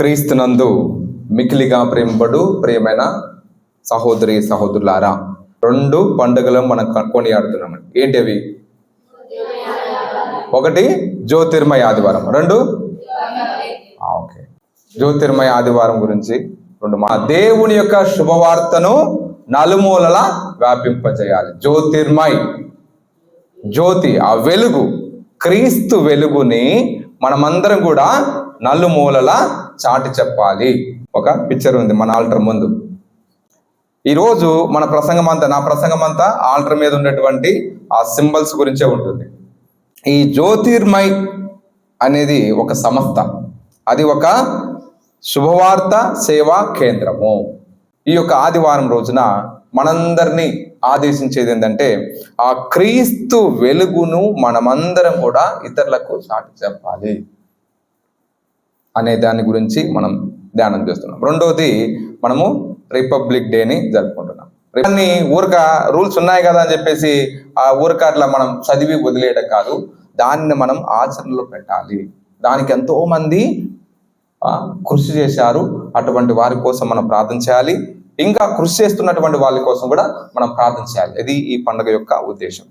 క్రీస్తునందు మికిలిగా ప్రేమబడు ప్రియమైన సహోదరి సహోదరులారా రెండు పండుగలు మనం కొనియాడుతున్నాం. ఏంటి అవి ఒకటి జ్యోతిర్మయ ఆదివారం. రెండు? ఓకే. జ్యోతిర్మయ ఆదివారం గురించి రెండు మా దేవుని యొక్క శుభవార్తను నలుమూలల వ్యాపింపజేయాలి. జ్యోతిర్మయ్ జ్యోతి ఆ వెలుగు క్రీస్తు వెలుగుని మనమందరం కూడా నలుమూలల చాటి చెప్పాలి. ఒక పిక్చర్ ఉంది మన ఆల్టర్ ముందు. ఈరోజు మన ప్రసంగం అంతా నా ప్రసంగం అంతా ఆల్టర్ మీద ఉన్నటువంటి ఆ సింబల్స్ గురించే ఉంటుంది. ఈ జ్యోతిర్మయ్ అనేది ఒక సంస్థ అది ఒక శుభవార్త సేవా కేంద్రము. ఈ యొక్క ఆదివారం రోజున మనందరినీ ఆదేశించేది ఏంటంటే ఆ క్రీస్తు వెలుగును మనమందరం కూడా ఇతరులకు చాటి చెప్పాలి. అనే దాని గురించి మనం ధ్యానం చేస్తున్నాం. రెండవది మనము రిపబ్లిక్ డేని జరుపుకుంటున్నాం. దాన్ని ఊరక రూల్స్ ఉన్నాయి కదా అని చెప్పేసి ఆ ఊరక అట్లా మనం చదివి వదిలేయడం కాదు. దాన్ని మనం ఆచరణలో పెట్టాలి. దానికి ఎంతో మంది కృషి చేశారు. అటువంటి వారి కోసం మనం ప్రార్థన చేయాలి. ఇంకా కృషి చేస్తున్నటువంటి వాళ్ళ కోసం కూడా మనం ప్రార్థన చేయాలి. ఇది ఈ పండుగ యొక్క ఉద్దేశం.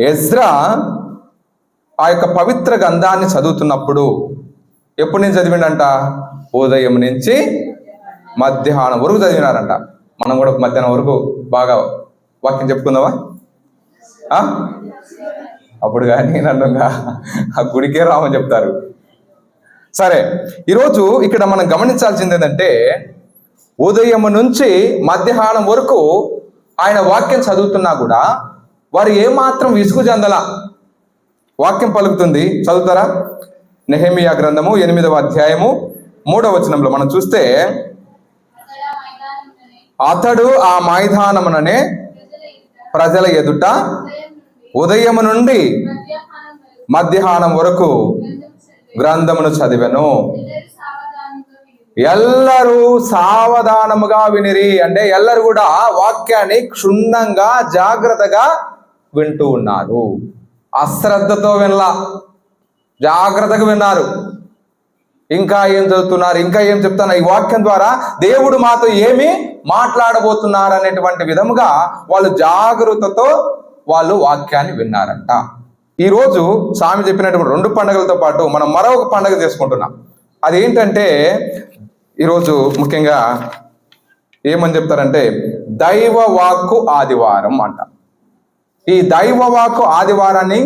ఎజ్రా ఆ యొక్క పవిత్ర గంధాన్ని చదువుతున్నప్పుడు ఎప్పుడు నేను చదివిండంట? ఉదయం నుంచి మధ్యాహ్నం వరకు చదివినారంట. మనం కూడా మధ్యాహ్నం వరకు బాగా వాక్యం చెప్పుకుందామా? అప్పుడు కానీ నన్ను ఆ గుడికే రామని చెప్తారు. సరే ఈరోజు ఇక్కడ మనం గమనించాల్సింది ఏంటంటే ఉదయం నుంచి మధ్యాహ్నం వరకు ఆయన వాక్యం చదువుతున్నా కూడా వారు ఏమాత్రం విసుగు చెందల. వాక్యం పలుకుతుంది. చదువుతారా? నెహమియా గ్రంథము ఎనిమిదవ అధ్యాయము మూడవ వచనంలో మనం చూస్తే అతడు ఆ మైదానముననే ప్రజల ఎదుట ఉదయం నుండి మధ్యాహ్నం వరకు గ్రంథమును చదివెను. ఎల్లరూ సావధానముగా వినిరి. అంటే ఎల్లరు కూడా వాక్యాన్ని క్షుణ్ణంగా జాగ్రత్తగా వింటూ ఉన్నారు. అశ్రద్ధతో వినలా. జాగ్రత్తగా విన్నారు. ఇంకా ఏం చదువుతున్నారు? ఇంకా ఏం చెప్తున్నారు? ఈ వాక్యం ద్వారా దేవుడు మాతో ఏమి మాట్లాడబోతున్నారు అనేటువంటి విధముగా వాళ్ళు జాగ్రత్తతో వాళ్ళు వాక్యాన్ని విన్నారంట. ఈరోజు స్వామి చెప్పినటువంటి రెండు పండుగలతో పాటు మనం మరొక పండుగ చేసుకుంటున్నాం. అదేంటంటే ఈరోజు ముఖ్యంగా ఏమని చెప్తారంటే దైవ వాక్కు ఆదివారం అంట. ఈ దైవవాకు ఆదివారాన్ని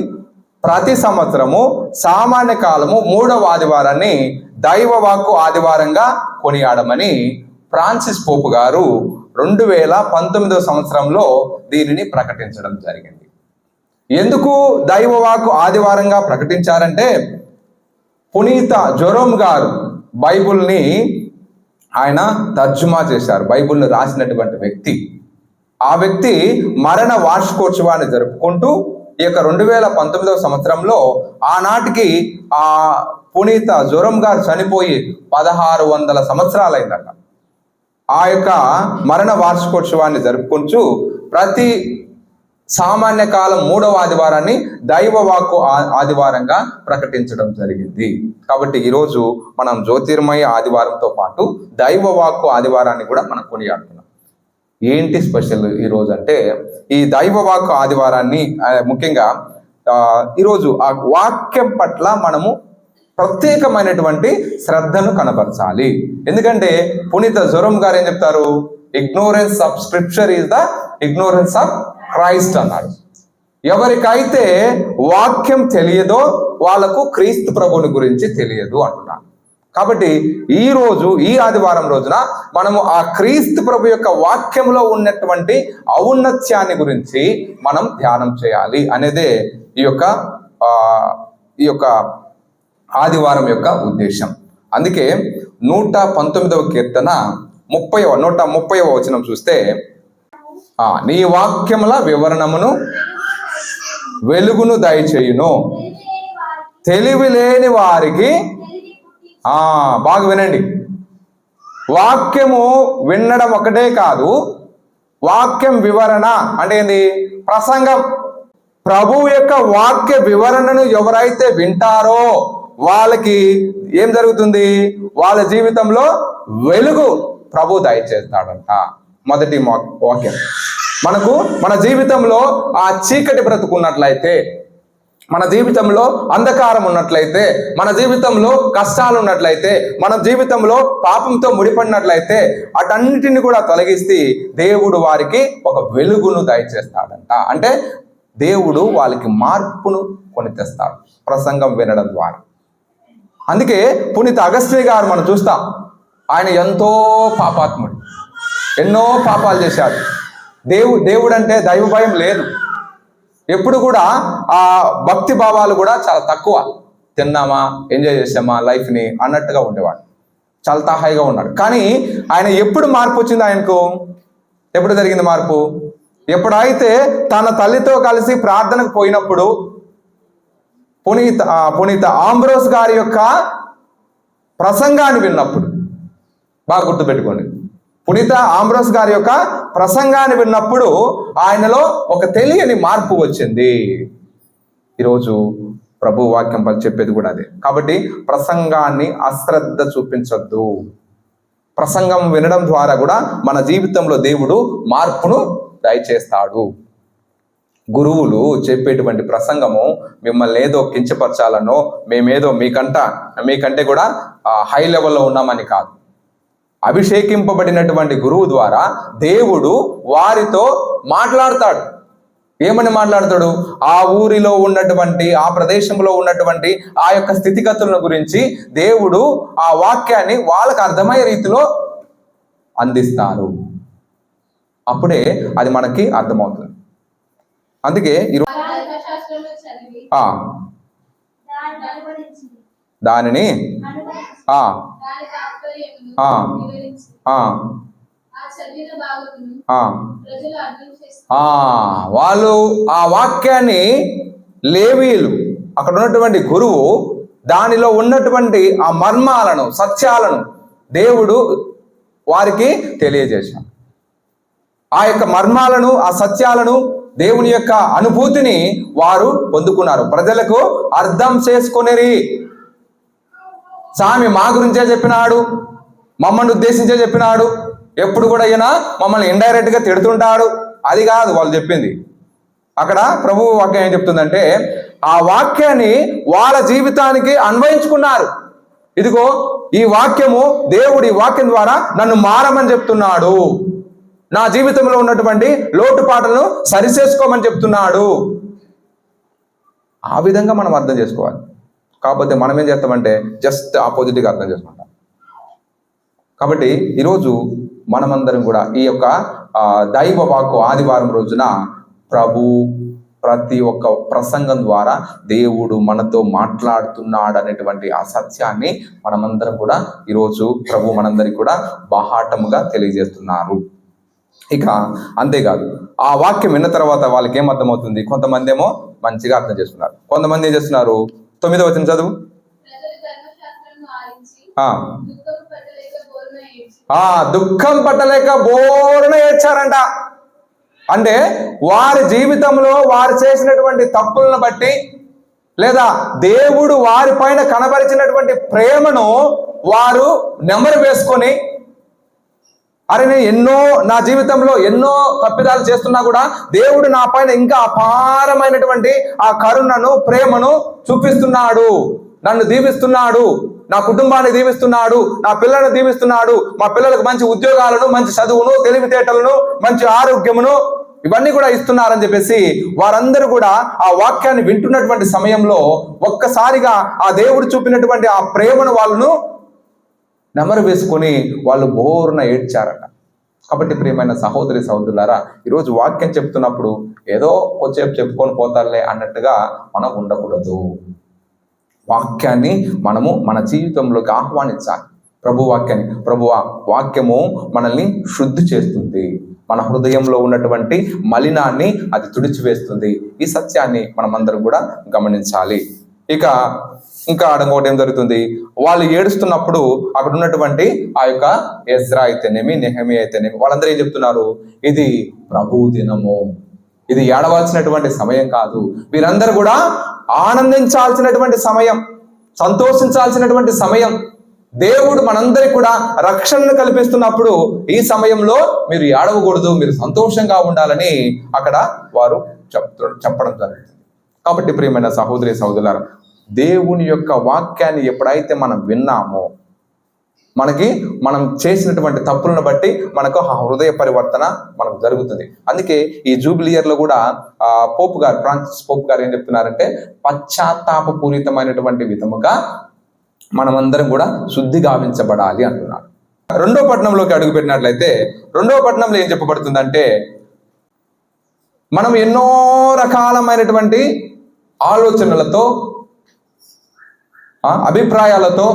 ప్రతి సంవత్సరము సామాన్య కాలము మూడవ ఆదివారాన్ని దైవవాకు ఆదివారంగా కొనియాడమని ఫ్రాన్సిస్ పోపు గారు రెండు వేల పంతొమ్మిదవ సంవత్సరంలో దీనిని ప్రకటించడం జరిగింది. ఎందుకు దైవవాకు ఆదివారంగా ప్రకటించారంటే పునీత జొరోమ్ గారు బైబుల్ని ఆయన తర్జుమా చేశారు. బైబుల్ను రాసినటువంటి వ్యక్తి. ఆ వ్యక్తి మరణ వార్షికోత్సవాన్ని జరుపుకుంటూ ఈ యొక్క రెండు వేల పంతొమ్మిదవ సంవత్సరంలో ఆనాటికి ఆ పునీత జ్వరం గారు చనిపోయి పదహారు వందల సంవత్సరాలైందట. ఆ యొక్క మరణ వార్షికోత్సవాన్ని జరుపుకుంటూ ప్రతి సామాన్య కాలం మూడవ ఆదివారాన్ని దైవవాకు ఆ- ఆదివారంగా ప్రకటించడం జరిగింది. కాబట్టి ఈరోజు మనం జ్యోతిర్మయ ఆదివారంతో పాటు దైవవాకు ఆదివారాన్ని కూడా మనం కొనియాడుతున్నాం. ఏంటి స్పెషల్ ఈరోజు అంటే ఈ దైవవాకు ఆదివారాన్ని ముఖ్యంగా ఈరోజు ఆ వాక్యం పట్ల మనము ప్రత్యేకమైనటువంటి శ్రద్ధను కనబరచాలి ఎందుకంటే పునీత జ్వరం గారు ఏం చెప్తారు? Ignorance of scripture is the ignorance of Christ అన్నాడు. ఎవరికైతే వాక్యం తెలియదో వాళ్ళకు క్రీస్తు ప్రభుని గురించి తెలియదు అంటున్నాడు. కాబట్టి ఈ రోజు ఈ ఆదివారం రోజున మనము ఆ క్రీస్తు ప్రభు యొక్క వాక్యంలో ఉన్నటువంటి ఔన్నత్యాన్ని గురించి మనం ధ్యానం చేయాలి అనేదే ఈ యొక్క ఆ, ఈ యొక్క ఆదివారం యొక్క ఉద్దేశం. అందుకే నూట పంతొమ్మిదవ కీర్తన ముప్పై నూట ముప్పైవ వచనం చూస్తే ఆ, నీ వాక్యముల వివరణమును వెలుగును దయచేయును. తెలివి లేని వారికి బాగా వినండి. వాక్యము వినడం ఒకటే కాదు వాక్యం వివరణ అంటే ఏంది? ప్రసంగం. ప్రభు యొక్క వాక్య వివరణను ఎవరైతే వింటారో వాళ్ళకి ఏం జరుగుతుంది? వాళ్ళ జీవితంలో వెలుగు ప్రభు దయచేస్తాడంట. మొదటి వాక్యం. మనకు మన జీవితంలో ఆ చీకటి బ్రతుకున్నట్లయితే మన జీవితంలో అంధకారం ఉన్నట్లయితే మన జీవితంలో కష్టాలు ఉన్నట్లయితే మన జీవితంలో పాపంతో ముడిపడినట్లయితే అటన్నిటిని కూడా తొలగిస్తే దేవుడు వారికి ఒక వెలుగును దయచేస్తాడంట. అంటే దేవుడు వాళ్ళకి మార్పును కొని తెస్తాడు ప్రసంగం వినడం ద్వారా. అందుకే పునీత అగస్త్య గారు మనం చూస్తాం. ఆయన ఎంతో పాపాత్ముడు. ఎన్నో పాపాలు చేశాడు. దేవు దేవుడు అంటే దైవ భయం లేదు. ఎప్పుడు కూడా ఆ భక్తి భావాలు కూడా చాలా తక్కువ. తిన్నామా? ఎంజాయ్ చేసామా? లైఫ్ని అన్నట్టుగా ఉండేవాడు. చాలా తహాయిగా ఉన్నాడు. కానీ ఆయన ఎప్పుడు మార్పు వచ్చింది ఆయనకు? ఎప్పుడు జరిగింది మార్పు? ఎప్పుడైతే తన తల్లితో కలిసి ప్రార్థనకు పోయినప్పుడు పునీత పునీత ఆంబ్రోస్ గారి యొక్క ప్రసంగాన్ని విన్నప్పుడు. బాగా గుర్తుపెట్టుకోండి. పునీత ఆంబ్రోస్ గారి యొక్క ప్రసంగాన్ని విన్నప్పుడు ఆయనలో ఒక తెలియని మార్పు వచ్చింది. ఈరోజు ప్రభు వాక్యం పలు చెప్పేది కూడా అదే. కాబట్టి ప్రసంగాన్ని అశ్రద్ధ చూపించొద్దు. ప్రసంగం వినడం ద్వారా కూడా మన జీవితంలో దేవుడు మార్పును దయచేస్తాడు. గురువులు చెప్పేటువంటి ప్రసంగము మిమ్మల్ని ఏదో కించపరచాలనో మేమేదో మీకంట మీకంటే కూడా హై లెవెల్లో ఉన్నామని కాదు. అభిషేకింపబడినటువంటి గురువు ద్వారా దేవుడు వారితో మాట్లాడతాడు. ఏమని మాట్లాడతాడు? ఆ ఊరిలో ఉన్నటువంటి ఆ ప్రదేశంలో ఉన్నటువంటి ఆ యొక్క స్థితిగతులను గురించి దేవుడు ఆ వాక్యాన్ని వాళ్ళకి అర్థమయ్యే రీతిలో అందిస్తారు అప్పుడే అది మనకి అర్థమవుతుంది. అందుకే దాన్ని వాళ్ళు ఆ వాక్యాన్ని లేవీలు అక్కడ ఉన్నటువంటి గురువు దానిలో ఉన్నటువంటి ఆ మర్మాలను సత్యాలను దేవుడు వారికి తెలియజేశాడు. ఆ యొక్క మర్మాలను ఆ సత్యాలను దేవుని యొక్క అనుభూతిని వారు పొందుకున్నారు. ప్రజలకు అర్థం చేసుకొనిరి. స్వామి మా గురించే చెప్పినాడు. మమ్మల్ని ఉద్దేశించే చెప్పినాడు. ఎప్పుడు కూడా ఈయన మమ్మల్ని ఇండైరెక్ట్గా తిడుతుంటాడు. అది కాదు వాళ్ళు చెప్పింది. అక్కడ ప్రభు వాక్యం ఏం చెప్తుందంటే ఆ వాక్యాన్ని వాళ్ళ జీవితానికి అన్వయించుకున్నారు. ఇదిగో ఈ వాక్యము దేవుడి వాక్యం ద్వారా నన్ను మారమని చెప్తున్నాడు. నా జీవితంలో ఉన్నటువంటి లోటుపాట్లను సరిచేసుకోమని చెప్తున్నాడు. ఆ విధంగా మనం అర్థం చేసుకోవాలి. కాకపోతే మనం ఏం చేస్తామంటే జస్ట్ ఆపోజిట్గా అర్థం చేసుకుంటాం. కాబట్టి ఈరోజు మనమందరం కూడా ఈ యొక్క దైవ వాక్కు ఆదివారం రోజున ప్రభు ప్రతి ఒక్క ప్రసంగం ద్వారా దేవుడు మనతో మాట్లాడుతున్నాడు అనేటువంటి ఆ సత్యాన్ని మనమందరం కూడా ఈరోజు ప్రభు మనందరికి కూడా బాహాటముగా తెలియజేస్తున్నారు. ఇక అంతేకాదు ఆ వాక్యం విన్న తర్వాత వాళ్ళకి ఏం అర్థమవుతుంది? కొంతమంది ఏమో మంచిగా అర్థం చేస్తున్నారు కొంతమంది ఏం చేస్తున్నారు? తొమ్మిదో వచ్చిన చదువు ప్రజలు ధర్మశాస్త్రం ఆరించి ఆ, దుఃఖం పట్టలేక బోరున ఏడ్చి ఆ దుఃఖం పట్టలేక బోరున ఏడ్చారంట. అంటే వారి జీవితంలో వారు చేసినటువంటి తప్పులను బట్టి లేదా దేవుడు వారి పైన కనబరిచినటువంటి ప్రేమను వారు నెమరు వేసుకొని అరే నేను ఎన్నో నా జీవితంలో ఎన్నో తప్పిదాలు చేస్తున్నా కూడా దేవుడు నా పైన ఇంకా అపారమైనటువంటి ఆ కరుణను ప్రేమను చూపిస్తున్నాడు. నన్ను దీవిస్తున్నాడు. నా కుటుంబాన్ని దీవిస్తున్నాడు నా పిల్లలను దీవిస్తున్నాడు మా పిల్లలకు మంచి ఉద్యోగాలను మంచి చదువును తెలివితేటలను మంచి ఆరోగ్యమును ఇవన్నీ కూడా ఇస్తున్నారని చెప్పేసి వారందరూ కూడా ఆ వాక్యాన్ని వింటున్నటువంటి సమయంలో ఒక్కసారిగా ఆ దేవుడు చూపినటువంటి ఆ ప్రేమను వాళ్ళను నెమరు వేసుకొని వాళ్ళు బోరున ఏడ్చారట. కాబట్టి ప్రియమైన సహోదరి సహోదరులారా ఈరోజు వాక్యం చెప్తున్నప్పుడు ఏదో కొంచెం చెప్పుకొని పోతారులే అన్నట్టుగా మనం ఉండకూడదు. వాక్యాన్ని మనము మన జీవితంలోకి ఆహ్వానించాలి. ప్రభు వాక్యాన్ని ప్రభు వాక్యము మనల్ని శుద్ధి చేస్తుంది. మన హృదయంలో ఉన్నటువంటి మలినాన్ని అది తుడిచివేస్తుంది. ఈ సత్యాన్ని మనమందరం కూడా గమనించాలి. ఇక ఇంకా ఆడ ఏం జరుగుతుంది? వాళ్ళు ఏడుస్తున్నప్పుడు అక్కడ ఉన్నటువంటి ఆ యొక్క ఎజ్రా అయితేనేమి నెహమి అయితేనేమి వాళ్ళందరూ ఏం చెప్తున్నారు? ఇది ప్రభు దినము. ఇది ఏడవలసినటువంటి సమయం కాదు. వీరందరూ కూడా ఆనందించాల్సినటువంటి సమయం సంతోషించాల్సినటువంటి సమయం. దేవుడు మనందరికి కూడా రక్షణను కల్పిస్తున్నప్పుడు ఈ సమయంలో మీరు ఏడవకూడదు మీరు సంతోషంగా ఉండాలని అక్కడ వారు చెప్తు చెప్పడం జరుగుతుంది కాబట్టి ప్రియమైన సహోదరి సహోదరులారా దేవుని యొక్క వాక్యాన్ని ఎప్పుడైతే మనం విన్నామో మనకి మనం చేసినటువంటి తప్పులను బట్టి మనకు ఆ హృదయ పరివర్తన మనకు జరుగుతుంది. అందుకే ఈ జూబ్లియర్లో కూడా ఆ గారు ఫ్రాన్సిస్ పోపు గారు ఏం చెప్తున్నారంటే పశ్చాత్తాప పూరితమైనటువంటి విధముగా మనమందరం కూడా శుద్ధి గావించబడాలి అంటున్నారు. రెండో పట్టణంలోకి అడుగు పెట్టినట్లయితే రెండో పట్టణంలో ఏం చెప్పబడుతుందంటే మనం ఎన్నో రకాలమైనటువంటి ఆలోచనలతో అభిప్రాయాలతో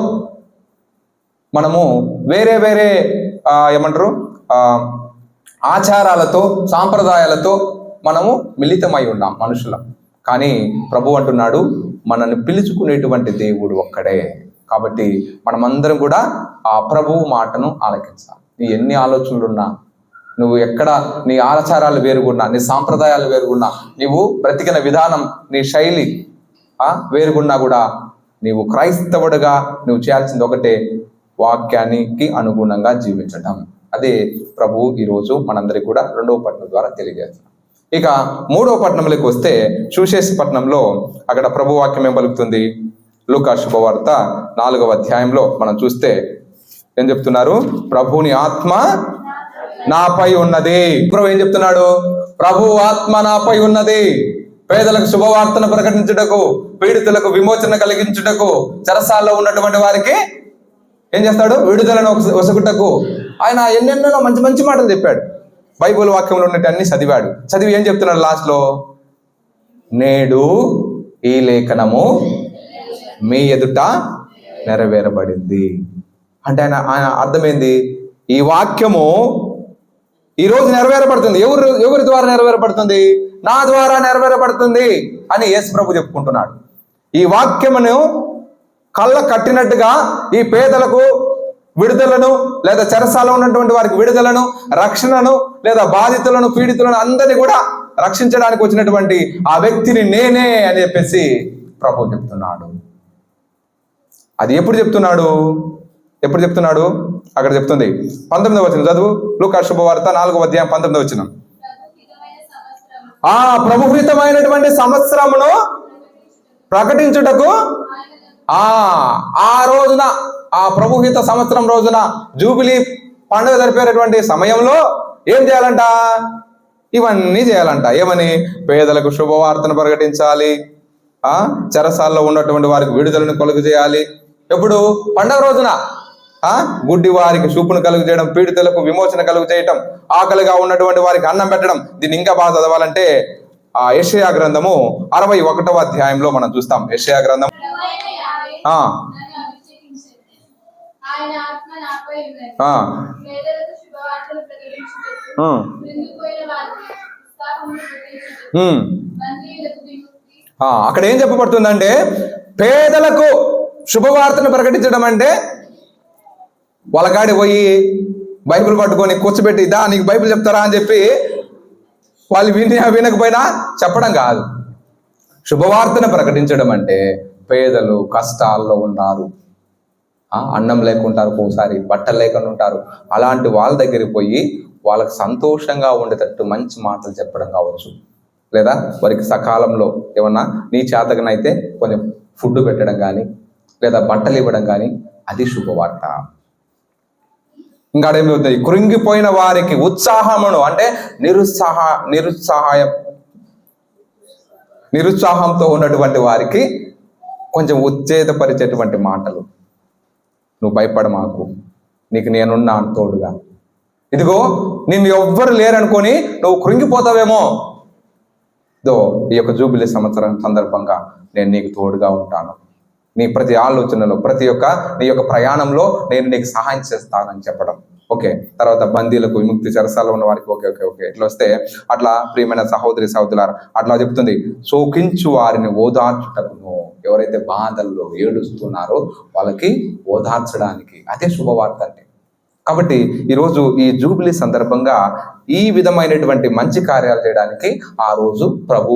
మనము వేరే వేరే ఏమంటారు? ఆచారాలతో సాంప్రదాయాలతో మనము మిళితమై ఉన్నాం మనుషుల. కానీ ప్రభు అంటున్నాడు మనల్ని పిలుచుకునేటువంటి దేవుడు ఒక్కడే. కాబట్టి మనమందరం కూడా ఆ ప్రభువు మాటను ఆలకించాలి. నీ ఎన్ని ఆలోచనలు ఉన్నా నువ్వు ఎక్కడ నీ ఆచారాలు వేరుగున్నా నీ సాంప్రదాయాలు వేరుగున్నా నీవు బ్రతికిన విధానం నీ శైలి వేరుగున్నా కూడా నీవు క్రైస్తవుడుగా నువ్వు చేయాల్సింది ఒకటే వాక్యానికి అనుగుణంగా జీవించటం. అదే ప్రభు ఈరోజు మనందరికి కూడా రెండవ పట్టణం ద్వారా తెలియజేస్తున్నాం. ఇక మూడవ పట్టణంలోకి వస్తే సుశేష పట్టణంలో అక్కడ ప్రభు వాక్యం ఏం పలుకుతుంది? లూకా శుభవార్త నాలుగవ అధ్యాయంలో మనం చూస్తే ఏం చెప్తున్నారు? ప్రభుని ఆత్మ నాపై ఉన్నది. ప్రభు ఏం చెప్తున్నాడు? ప్రభు ఆత్మ నాపై ఉన్నది. పేదలకు శుభవార్తను ప్రకటించుటకు పీడితులకు విమోచన కలిగించుటకు చరసాల్లో ఉన్నటువంటి వారికి ఏం చేస్తాడు? విడుదలను ఒస- ఒసగుటకు ఆయన ఎన్నెన్నో మంచి మంచి మాటలు చెప్పాడు. బైబుల్ వాక్యంలో ఉన్నట్టు అన్ని చదివాడు. చదివి ఏం చెప్తున్నాడు లాస్ట్లో? నేడు ఈ లేఖనము మీ ఎదుట నెరవేరబడింది. అంటే ఆయన ఆయన అర్థమైంది? ఈ వాక్యము ఈ రోజు నెరవేరబడుతుంది. ఎవరు ఎవరి ద్వారా నెరవేరబడుతుంది? నా ద్వారా నెరవేరబడుతుంది అని యేసు ప్రభు చెప్పుకుంటున్నాడు. ఈ వాక్యమును కళ్ళ కట్టినట్టుగా ఈ పేదలకు విడుదలను లేదా చెరసాల ఉన్నటువంటి వారికి విడుదలను రక్షణను లేదా బాధితులను పీడితులను అందరినీ కూడా రక్షించడానికి వచ్చినటువంటి ఆ వ్యక్తిని నేనే అని చెప్పేసి ప్రభు చెప్తున్నాడు. అది ఎప్పుడు చెప్తున్నాడు? ఎప్పుడు చెప్తున్నాడు? అక్కడ చెప్తుంది. పంతొమ్మిదవ వచ్చిన చదువు. లూకా శుభవార్త నాలుగవ అధ్యాయం పంతొమ్మిదవ వచ్చిన ఆ ప్రభుహితమైనటువంటి సంవత్సరమును ప్రకటించుటకు ఆ ఆ రోజున ఆ ప్రభుహిత సంవత్సరం రోజున జూబిలీ పండుగ జరిపేటటువంటి సమయంలో ఏం చేయాలంట? ఇవన్నీ చేయాలంట. ఏమని? పేదలకు శుభవార్తను ప్రకటించాలి. ఆ చెరసాల్లో ఉన్నటువంటి వారికి విడుదలను కలుగు చేయాలి. ఎప్పుడు? పండగ రోజున. ఆ గుడ్డి వారికి చూపును కలుగు చేయడం పీడితులకు విమోచన కలుగు చేయటం ఆకలిగా ఉన్నటువంటి వారికి అన్నం పెట్టడం దీన్ని ఇంకా బాగా చదవాలంటే ఆ యషయా గ్రంథము అరవై ఒకటవ అధ్యాయంలో మనం చూస్తాం. యషయా గ్రంథం అక్కడ ఏం చెప్పబడుతుందంటే పేదలకు శుభవార్తను ప్రకటించడం అంటే వాళ్ళకాడి పోయి బైబిల్ పట్టుకొని కూర్చోబెట్టి దా నీకు బైబిల్ చెప్తారా? అని చెప్పి వాళ్ళు విని వినకపోయినా చెప్పడం కాదు. శుభవార్తను ప్రకటించడం అంటే పేదలు కష్టాల్లో ఉన్నారు. అన్నం లేకుంటారు ఒక్కోసారి బట్టలు లేకుండా ఉంటారు. అలాంటి వాళ్ళ దగ్గరికి పోయి వాళ్ళకి సంతోషంగా ఉండేటట్టు మంచి మాటలు చెప్పడం కావచ్చు. లేదా వారికి సకాలంలో ఏమన్నా నీ చేతకనైతే కొంచెం ఫుడ్ పెట్టడం కానీ లేదా బట్టలు ఇవ్వడం కానీ అది శుభవార్త. ఇంకా ఏమవుతుంది? కృంగిపోయిన వారికి ఉత్సాహమును అంటే నిరుత్సాహ నిరుత్సాహం నిరుత్సాహంతో ఉన్నటువంటి వారికి కొంచెం ఉత్తేజపరిచేటువంటి మాటలు. నువ్వు భయపడ మాకు. నీకు నేనున్నా తోడుగా. ఇదిగో నిన్ను ఎవ్వరు లేరనుకొని నువ్వు కృంగిపోతావేమో. దో ఈ యొక్క జూబిలీ సంవత్సరం సందర్భంగా నేను నీకు తోడుగా ఉంటాను. నీ ప్రతి ఆలోచనలో ప్రతి ఒక్క నీ యొక్క ప్రయాణంలో నేను నీకు సహాయం చేస్తానని చెప్పడం. ఓకే. తర్వాత బందీలకు విముక్తి చెరసాల ఉన్న వారికి ఓకే ఓకే ఓకే. ఇట్లా వస్తే అట్లా ప్రియమైన సహోదరి సహోదరులారా అట్లా చెప్తుంది. శోకించు వారిని ఓదార్చుటకును. ఎవరైతే బాధల్లో ఏడుస్తున్నారో వాళ్ళకి ఓదార్చడానికి. అదే శుభవార్త అంటే కాబట్టి ఈరోజు ఈ జూబిలీ సందర్భంగా ఈ విధమైనటువంటి మంచి కార్యాలు చేయడానికి ఆ రోజు ప్రభు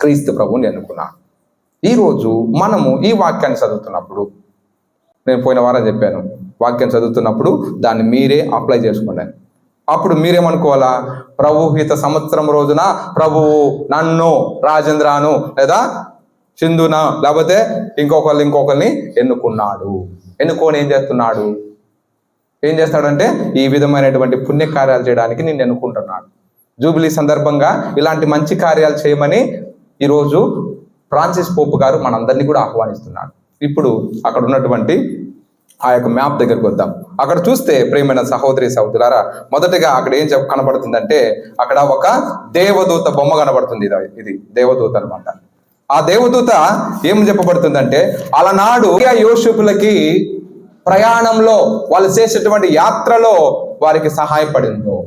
క్రీస్తు ప్రభుని ఎన్నుకున్నాడు ఈరోజు మనము ఈ వాక్యాన్ని చదువుతున్నప్పుడు నేను పోయిన వారం చెప్పాను. వాక్యం చదువుతున్నప్పుడు దాన్ని మీరే అప్లై చేసుకోండి. అప్పుడు మీరేమనుకోవాలా? ప్రభు హిత సంవత్సరం రోజున ప్రభువు నన్ను రాజేంద్రాను లేదా సింధున? లేకపోతే ఇంకొకళ్ళు ఇంకొకరిని ఎన్నుకున్నాడు. ఎన్నుకొని ఏం చేస్తున్నాడు? ఏం చేస్తాడంటే ఈ విధమైనటువంటి పుణ్యకార్యాలు చేయడానికి నేను ఎన్నుకుంటున్నాడు. జూబిలీ సందర్భంగా ఇలాంటి మంచి కార్యాలు చేయమని ఈరోజు ఫ్రాన్సిస్ పోపు గారు మనందరినీ కూడా ఆహ్వానిస్తున్నాడు. ఇప్పుడు అక్కడ ఉన్నటువంటి ఆ యొక్క మ్యాప్ దగ్గరకు వద్దాం. అక్కడ చూస్తే ప్రేమైన సహోదరి సహోదరులారా మొదటగా అక్కడ ఏం చెప్ కనబడుతుందంటే అక్కడ ఒక దేవదూత బొమ్మ కనబడుతుంది ఇది ఇది దేవదూత అనమాట ఆ దేవదూత ఏం చెప్పబడుతుందంటే అలనాడు ఆ యోషుపులకి ప్రయాణంలో వాళ్ళు చేసేటువంటి యాత్రలో వారికి సహాయపడిందో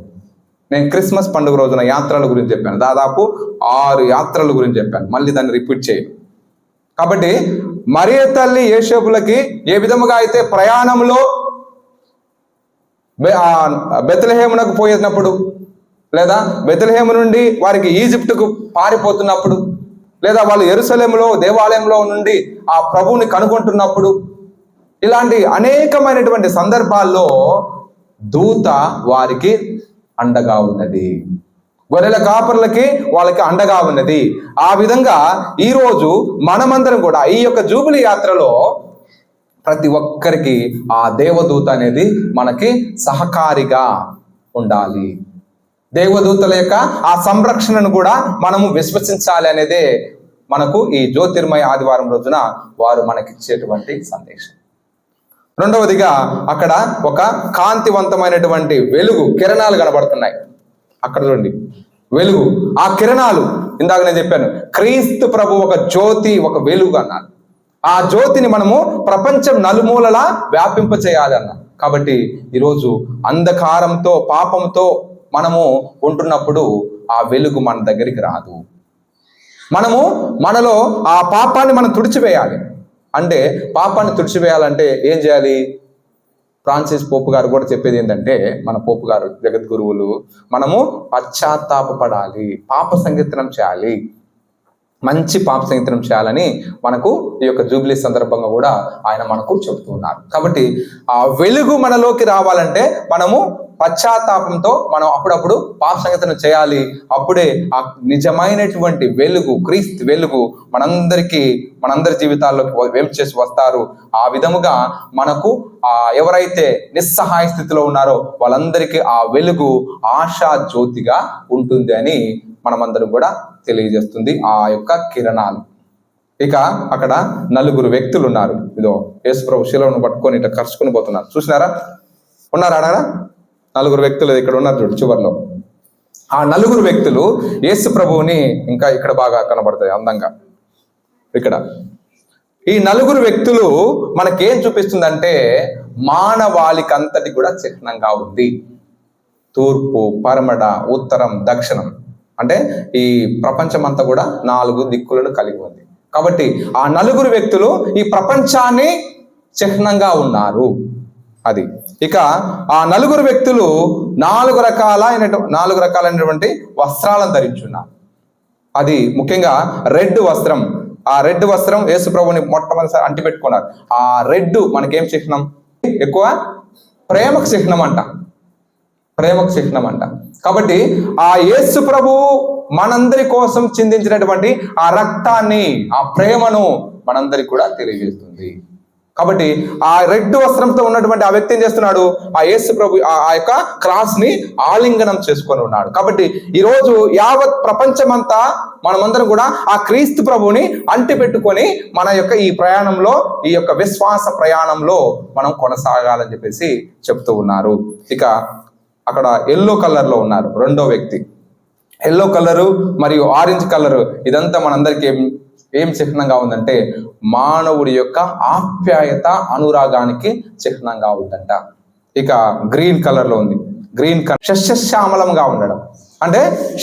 నేను క్రిస్మస్ పండుగ రోజున యాత్రల గురించి చెప్పాను. దాదాపు ఆరు యాత్రల గురించి చెప్పాను. మళ్ళీ దాన్ని రిపీట్ చేయను. కాబట్టి మరియ తల్లి యేషోపులకి ఏ విధముగా అయితే ప్రయాణంలో బెతలహేమునకు పోయినప్పుడు లేదా బెతలహేము నుండి వారికి ఈజిప్టుకు పారిపోతున్నప్పుడు లేదా వాళ్ళు ఎరుసలేములో దేవాలయంలో నుండి ఆ ప్రభువుని కనుగొంటున్నప్పుడు ఇలాంటి అనేకమైనటువంటి సందర్భాల్లో దూత వారికి అండగా ఉన్నది. గొర్రెల కాపర్లకి వాళ్ళకి అండగా ఉన్నది. ఆ విధంగా ఈరోజు మనమందరం కూడా ఈ యొక్క జూబిలీ యాత్రలో ప్రతి ఒక్కరికి ఆ దేవదూత అనేది మనకి సహకారిగా ఉండాలి. దేవదూతల యొక్క ఆ సంరక్షణను కూడా మనము విశ్వసించాలి అనేదే మనకు ఈ జ్యోతిర్మయ ఆదివారం రోజున వారు మనకిచ్చేటువంటి సందేశం. రెండవదిగా అక్కడ ఒక కాంతివంతమైనటువంటి వెలుగు కిరణాలు కనబడుతున్నాయి. అక్కడ చూడండి. వెలుగు. ఆ కిరణాలు ఇందాక నేను చెప్పాను క్రీస్తు ప్రభు ఒక జ్యోతి ఒక వెలుగు అన్నారు. ఆ జ్యోతిని మనము ప్రపంచం నలుమూలలా వ్యాపింప చేయాలన్న కాబట్టి ఈరోజు అంధకారంతో పాపంతో మనము ఉంటున్నప్పుడు ఆ వెలుగు మన దగ్గరికి రాదు. మనము మనలో ఆ పాపాన్ని మనం తుడిచివేయాలి. అంటే పాపాన్ని తుడిచివేయాలంటే ఏం చేయాలి? ఫ్రాన్సిస్ పోపు గారు కూడా చెప్పేది ఏంటంటే మన పోపు గారు జగద్గురువులు మనము పశ్చాత్తాపపడాలి పాప సంగీతనం చేయాలి. మంచి పాప సంగీతం చేయాలని మనకు ఈ యొక్క జూబ్లీ సందర్భంగా కూడా ఆయన మనకు చెబుతున్నారు కాబట్టి ఆ వెలుగు మనలోకి రావాలంటే మనము పశ్చాత్తాపంతో మనం అప్పుడప్పుడు పాప సంగతను చేయాలి. అప్పుడే ఆ నిజమైనటువంటి వెలుగు క్రీస్తు వెలుగు మనందరికీ మనందరి జీవితాల్లోకి వేం చేసి వస్తారు. ఆ విధముగా మనకు ఆ ఎవరైతే నిస్సహాయ స్థితిలో ఉన్నారో వాళ్ళందరికీ ఆ వెలుగు ఆశా జ్యోతిగా ఉంటుంది అని మనమందరం కూడా తెలియజేస్తుంది ఆ యొక్క కిరణాలు. ఇక అక్కడ నలుగురు వ్యక్తులు ఉన్నారు. ఇదో యేసుప్రభు శిలవను పట్టుకొని ఇట్లా కరుచుకుని పోతున్నారు. చూసినారా? ఉన్నారా అడగరా నలుగురు వ్యక్తులు ఇక్కడ ఉన్నారు చూడు చివరిలో. ఆ నలుగురు వ్యక్తులు యేసు ప్రభువుని ఇంకా ఇక్కడ బాగా కనబడతాయి అందంగా. ఇక్కడ. ఈ నలుగురు వ్యక్తులు మనకేం చూపిస్తుందంటే మానవాళికంతటి కూడా చిహ్నంగా ఉంది. తూర్పు పరమడ ఉత్తరం దక్షిణం. అంటే ఈ ప్రపంచం అంతా కూడా నాలుగు దిక్కులను కలిగి ఉంది. కాబట్టి ఆ నలుగురు వ్యక్తులు ఈ ప్రపంచాన్ని చిహ్నంగా ఉన్నారు. అది. ఇక ఆ నలుగురు వ్యక్తులు నాలుగు రకాల నాలుగు రకాలైనటువంటి వస్త్రాలను ధరించున్నారు అది ముఖ్యంగా రెడ్ వస్త్రం. ఆ రెడ్ వస్త్రం యేసు ప్రభుని మొట్టమొదటిసారి అంటి పెట్టుకున్నారు ఆ రెడ్ మనకేం చిహ్నం? ఎక్కువ ప్రేమకు చిహ్నం అంట ప్రేమకు చిహ్నం అంట కాబట్టి ఆ యేసు ప్రభు మనందరి కోసం చిందించినటువంటి ఆ రక్తాన్ని ఆ ప్రేమను మనందరికి కూడా తెలియజేస్తుంది. కాబట్టి ఆ రెడ్ వస్త్రంతో ఉన్నటువంటి ఆ వ్యక్తి ఏం చేస్తున్నాడు? ఆ యేసు ప్రభు ఆ ఆ యొక్క క్రాస్ని ఆలింగనం చేసుకొని ఉన్నాడు. కాబట్టి ఈ రోజు యావత్ ప్రపంచమంతా మనమందరం కూడా ఆ క్రీస్తు ప్రభుని అంటి పెట్టుకొని మన యొక్క ఈ ప్రయాణంలో ఈ యొక్క విశ్వాస ప్రయాణంలో మనం కొనసాగాలని చెప్పేసి చెప్తూ ఉన్నారు. ఇక అక్కడ ఎల్లో కలర్లో ఉన్నారు రెండో వ్యక్తి. ఎల్లో కలరు మరియు ఆరెంజ్ కలరు ఇదంతా మనందరికీ ఏం చిహ్నంగా ఉందంటే మానవుడి యొక్క ఆప్యాయత అనురాగానికి చిహ్నంగా ఉందంట. ఇక గ్రీన్ కలర్లో ఉంది. గ్రీన్ కలర్ శస్యశ్యామలంగా ఉండడం. అంటే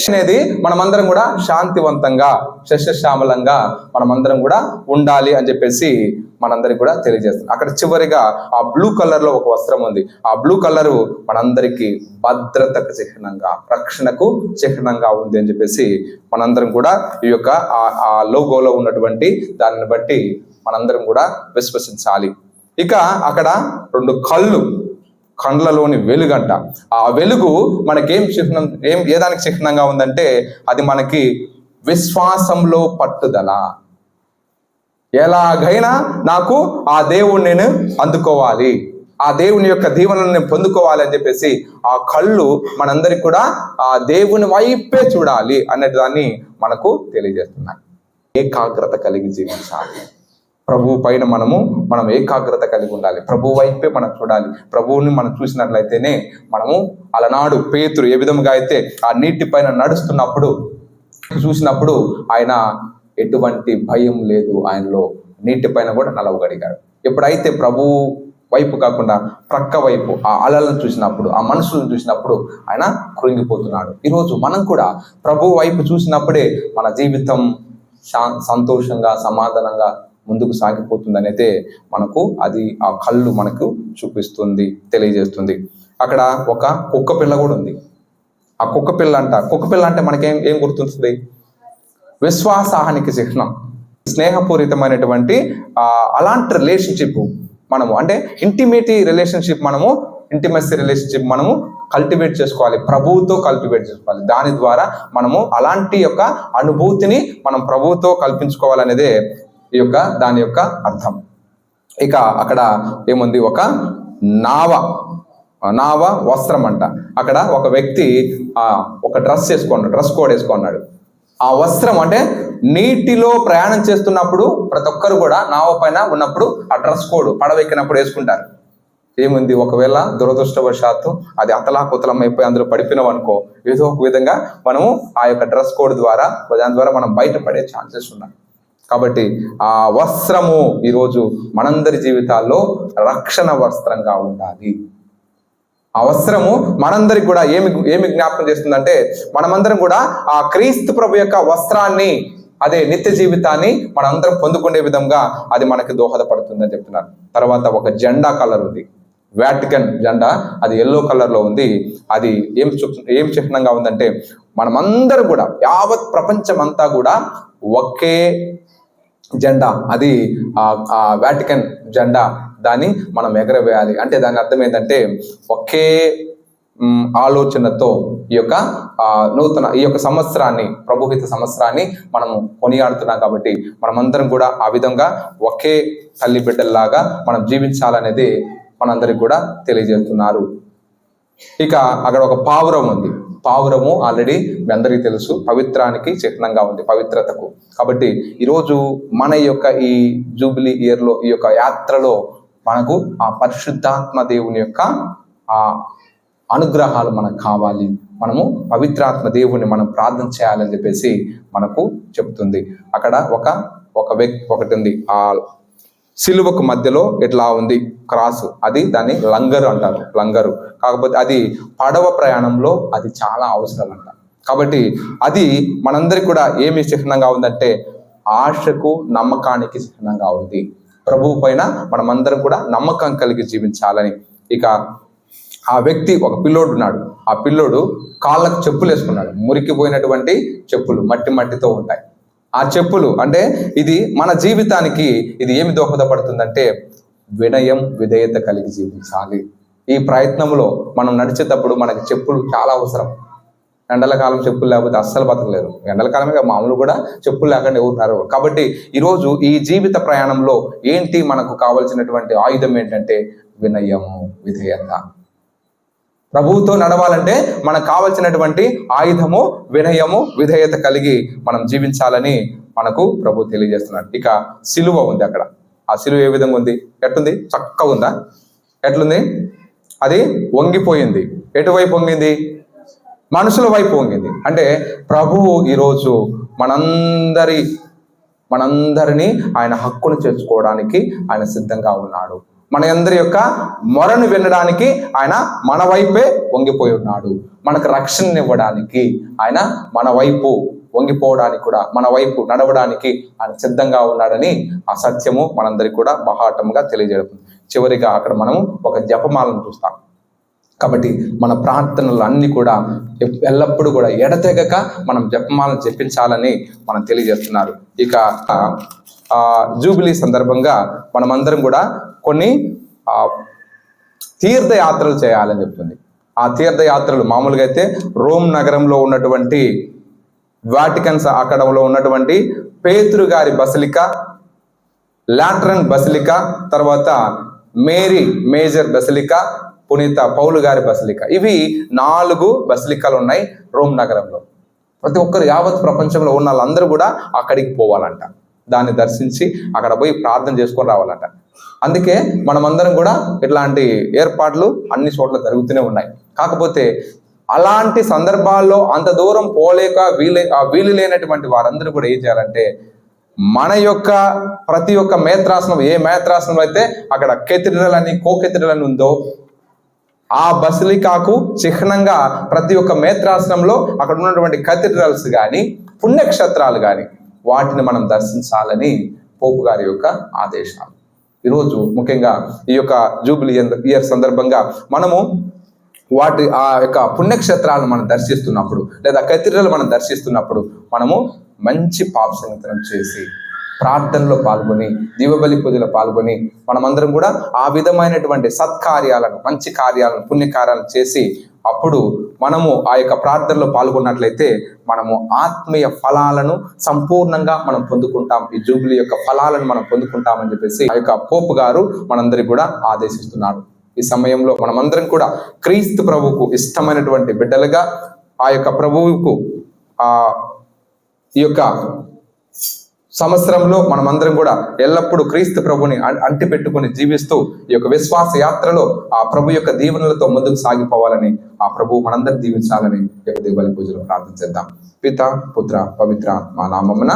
అనేది మనమందరం కూడా శాంతివంతంగా శస్యశ్యామలంగా మనమందరం కూడా ఉండాలి అని చెప్పేసి మనందరికి కూడా తెలియజేస్తుంది. అక్కడ చివరిగా ఆ బ్లూ కలర్లో ఒక వస్త్రం ఉంది. ఆ బ్లూ కలర్ మనందరికి భద్రతకు చిహ్నంగా రక్షణకు చిహ్నంగా ఉంది అని చెప్పేసి మనందరం కూడా ఈ యొక్క ఆ- లోగోలో ఉన్నటువంటి దానిని బట్టి మనందరం కూడా విశ్వసించాలి. ఇక అక్కడ రెండు కళ్ళు కండ్లలోని వెలుగంట. ఆ వెలుగు మనకేం చిహ్నం ఏం ఏ దానికి చిహ్నంగా ఉందంటే అది మనకి విశ్వాసంలో పట్టుదల. ఎలాగైనా నాకు ఆ దేవుణ్ణి నేను అందుకోవాలి. ఆ దేవుని యొక్క దీవెనలను నేను పొందుకోవాలి అని చెప్పేసి ఆ కళ్ళు మనందరికి కూడా ఆ దేవుని వైపే చూడాలి అనే దాన్ని మనకు తెలియజేస్తున్నాయి. ఏకాగ్రత కలిగి జీవించాలి. ప్రభువు పైన మనము మనం ఏకాగ్రత కలిగి ఉండాలి. ప్రభు వైపే మనం చూడాలి. ప్రభువుని మనం చూసినట్లయితేనే మనము అలనాడు పేతురు ఏ విధముగా అయితే ఆ నీటి పైన నడుస్తున్నప్పుడు చూసినప్పుడు ఆయన ఎటువంటి భయం లేదు ఆయనలో. నీటి పైన కూడా నలవగడిగారు ఎప్పుడైతే ప్రభువు వైపు కాకుండా ప్రక్క వైపు ఆ అలలను చూసినప్పుడు ఆ మనుషులను చూసినప్పుడు ఆయన కృంగిపోతున్నాడు. ఈరోజు మనం కూడా ప్రభు వైపు చూసినప్పుడే మన జీవితం శా సంతోషంగా సమాధానంగా ముందుకు సాగిపోతుందనైతే అయితే మనకు అది ఆ కళ్ళు మనకు చూపిస్తుంది తెలియజేస్తుంది. అక్కడ ఒక కుక్క పిల్ల కూడా ఉంది. ఆ కుక్క పిల్ల అంట కుక్క పిల్ల అంటే మనకేం ఏం గుర్తుంటుంది? విశ్వాసానికి చిహ్నం. స్నేహపూరితమైనటువంటి అలాంటి రిలేషన్షిప్ మనము అంటే ఇంటిమేటీ రిలేషన్షిప్ మనము ఇంటిమసీ రిలేషన్షిప్ మనము కల్టివేట్ చేసుకోవాలి. ప్రభువుతో కల్టివేట్ చేసుకోవాలి. దాని ద్వారా మనము అలాంటి యొక్క అనుభూతిని మనం ప్రభువుతో కల్పించుకోవాలనేదే ఈ యొక్క దాని యొక్క అర్థం. ఇక అక్కడ ఏముంది? ఒక నావ. నావ వస్త్రం అంట. అక్కడ ఒక వ్యక్తి ఒక డ్రెస్ వేసుకున్నాడు డ్రెస్ కోడ్ వేసుకున్నాడు. ఆ వస్త్రం అంటే నీటిలో ప్రయాణం చేస్తున్నప్పుడు ప్రతి ఒక్కరు కూడా నావ పైన ఉన్నప్పుడు ఆ డ్రెస్ కోడ్ పడవ ఎక్కినప్పుడు వేసుకుంటారు. ఏముంది? ఒకవేళ దురదృష్టవశాత్తు అది అతలాకుతలం అయిపోయి అందులో పడిపోయినాం అనుకో ఏదో ఒక విధంగా మనము ఆ యొక్క డ్రెస్ కోడ్ ద్వారా దాని ద్వారా మనం బయటపడే ఛాన్సెస్ ఉన్నాయి. కాబట్టి ఆ వస్త్రము ఈరోజు మనందరి జీవితాల్లో రక్షణ వస్త్రంగా ఉండాలి. ఆ మనందరికి కూడా ఏమి ఏమి జ్ఞాపకం చేస్తుందంటే మనమందరం కూడా ఆ క్రీస్తు ప్రభు యొక్క వస్త్రాన్ని అదే నిత్య జీవితాన్ని మనందరం పొందుకునే విధంగా అది మనకి దోహదపడుతుందని చెప్తున్నారు. తర్వాత ఒక జెండా కలర్ ఉంది. వాటికన్ జెండా అది ఎల్లో కలర్లో ఉంది. అది ఏం చెప్- ఏం చిహ్నంగా ఉందంటే మనమందరం కూడా యావత్ ప్రపంచం అంతా కూడా ఒకే జెండా అది ఆ ఆ వాటికన్ జెండా దాన్ని మనం ఎగరవేయాలి. అంటే దాని అర్థం ఏంటంటే ఒకే ఆలోచనతో ఈ యొక్క నూతన ఈ యొక్క సంవత్సరాన్ని ప్రభుహిత సంవత్సరాన్ని మనము కొనియాడుతున్నాం కాబట్టి మనమందరం కూడా ఆ విధంగా ఒకే తల్లి బిడ్డల్లాగా మనం జీవించాలనేది మనందరికి కూడా తెలియజేస్తున్నారు. ఇక అక్కడ ఒక పావురం ఉంది. పావురము ఆల్రెడీ మీ అందరికీ తెలుసు. పవిత్రానికి చిహ్నంగా ఉంది. పవిత్రతకు. కాబట్టి ఈరోజు మన యొక్క ఈ జూబిలీ ఇయర్లో ఈ యొక్క యాత్రలో మనకు ఆ పరిశుద్ధాత్మ దేవుని యొక్క ఆ అనుగ్రహాలు మనకు కావాలి. మనము పవిత్రాత్మ దేవుని మనం ప్రార్థన చేయాలని చెప్పేసి మనకు చెప్తుంది అక్కడ ఒక ఒక వ్యక్తి ఒకటి ఉంది. ఆ సిలువకు మధ్యలో ఇట్లా ఉంది? క్రాస్. అది దాన్ని లంగరు అంటారు. లంగరు. కాకపోతే అది పడవ ప్రయాణంలో అది చాలా అవసరం అంట. కాబట్టి అది మనందరికి కూడా ఏమి చిహ్నంగా ఉందంటే ఆశకు నమ్మకానికి చిహ్నంగా ఉంది. ప్రభువు పైన మనమందరం కూడా నమ్మకం కలిగి జీవించాలని. ఇక ఆ వ్యక్తి ఒక పిల్లోడు ఉన్నాడు. ఆ పిల్లోడు కాళ్ళకు చెప్పులు వేసుకున్నాడు. మురికిపోయినటువంటి చెప్పులు మట్టి మట్టితో ఉంటాయి. ఆ చెప్పులు అంటే ఇది మన జీవితానికి ఇది ఏమి దోహదపడుతుందంటే వినయం విధేయత కలిగి జీవించాలి. ఈ ప్రయత్నంలో మనం నడిచేటప్పుడు మనకి చెప్పులు చాలా అవసరం. ఎండలకాలం చెప్పులు లేకపోతే అస్సలు బతకలేరు. ఎండలకాలమే మామూలు కూడా చెప్పులు లేకుండా ఎవరున్నారు కాబట్టి ఈరోజు ఈ జీవిత ప్రయాణంలో ఏంటి మనకు కావాల్సినటువంటి ఆయుధం ఏంటంటే వినయము విధేయత. ప్రభువుతో నడవాలంటే మనకు కావలసినటువంటి ఆయుధము వినయము విధేయత కలిగి మనం జీవించాలని మనకు ప్రభు తెలియజేస్తున్నాడు. ఇక సిలువ ఉంది అక్కడ. ఆ సిలువ ఏ విధంగా ఉంది? ఎట్లుంది? చక్కగా ఉందా? ఎట్లుంది? అది వంగిపోయింది. ఎటువైపు వంగింది? మనుషుల వైపు వంగింది. అంటే ప్రభువు ఈరోజు మనందరి మనందరినీ ఆయన హక్కును చేర్చుకోవడానికి ఆయన సిద్ధంగా ఉన్నాడు. మన అందరి యొక్క మొరను వినడానికి ఆయన మన వైపే వంగిపోయి ఉన్నాడు. మనకు రక్షణ ఇవ్వడానికి ఆయన మన వైపు వంగిపోవడానికి కూడా మన వైపు నడవడానికి ఆయన సిద్ధంగా ఉన్నాడని ఆ సత్యము మనందరికి కూడా బహాటంగా తెలియజేయడం చివరిగా అక్కడ మనము ఒక జపమాలను చూస్తాం. కాబట్టి మన ప్రార్థనలు అన్ని కూడా ఎల్లప్పుడూ కూడా ఎడతెగక మనం జపమాలను జపించాలని మనం తెలియజేస్తున్నారు. ఇక జూబిలీ సందర్భంగా మనమందరం కూడా కొన్ని తీర్థయాత్రలు చేయాలని చెప్తుంది. ఆ తీర్థయాత్రలు మామూలుగా అయితే రోమ్ నగరంలో ఉన్నటువంటి వాటికన్స్ అక్కడంలో ఉన్నటువంటి పేతురు గారి బసిలిక లాట్రన్ బసిలిక తర్వాత మేరీ మేజర్ బసిలిక పునీత పౌలు గారి బసిలిక. ఇవి నాలుగు బసిలికలు ఉన్నాయి రోమ్ నగరంలో. ప్రతి ఒక్కరు యావత్ ప్రపంచంలో ఉన్న వాళ్ళందరూ కూడా అక్కడికి పోవాలంట. దాన్ని దర్శించి అక్కడ పోయి ప్రార్థన చేసుకొని రావాలంట. అందుకే మనమందరం కూడా ఇట్లాంటి ఏర్పాట్లు అన్ని చోట్ల జరుగుతూనే ఉన్నాయి. కాకపోతే అలాంటి సందర్భాల్లో అంత దూరం పోలేక వీలే వీలు లేనటువంటి వారందరూ కూడా ఏం చేయాలంటే మన యొక్క ప్రతి ఒక్క మేత్రాసనం ఏ మేత్రాసనం అయితే అక్కడ కెథిడ్రల్ అని అని ఉందో ఆ బసిలికాకు చిహ్నంగా ప్రతి ఒక్క మేత్రాసనంలో అక్కడ ఉన్నటువంటి కథీడ్రల్స్ కానీ పుణ్యక్షేత్రాలు కానీ వాటిని మనం దర్శించాలని పోపు గారి యొక్క ఆదేశాలు. ఈరోజు ముఖ్యంగా ఈ యొక్క జూబిలీ ఇయర్ సందర్భంగా మనము వాటి ఆ యొక్క పుణ్యక్షేత్రాలను మనం దర్శిస్తున్నప్పుడు లేదా కథీడ్రల్ మనం దర్శిస్తున్నప్పుడు మనము మంచి పాప సంగీతం చేసి ప్రార్థనలో పాల్గొని దీవబలి పూజలో పాల్గొని మనమందరం కూడా ఆ విధమైనటువంటి సత్కార్యాలను మంచి కార్యాలను పుణ్యకార్యాలను చేసి అప్పుడు మనము ఆ యొక్క ప్రార్థనలో పాల్గొన్నట్లయితే మనము ఆత్మీయ ఫలాలను సంపూర్ణంగా మనం పొందుకుంటాం. ఈ జూబిలీ యొక్క ఫలాలను మనం పొందుకుంటామని చెప్పేసి ఆ యొక్క పోపు గారు మనందరికి కూడా ఆదేశిస్తున్నాడు ఈ సమయంలో మనమందరం కూడా క్రీస్తు ప్రభువుకు ఇష్టమైనటువంటి బిడ్డలుగా ఆ యొక్క ప్రభువుకు ఆ ఈ యొక్క సంవత్సరంలో మనమందరం కూడా ఎల్లప్పుడూ క్రీస్తు ప్రభుని అంటి పెట్టుకుని జీవిస్తూ ఈ యొక్క విశ్వాస యాత్రలో ఆ ప్రభు యొక్క దీవెనలతో ముందుకు సాగిపోవాలని ఆ ప్రభు మనందరం దీవించాలని యొక్క దీపావళి పూజలో ప్రార్థన చేద్దాం. పిత పుత్ర పవిత్ర మా నామమున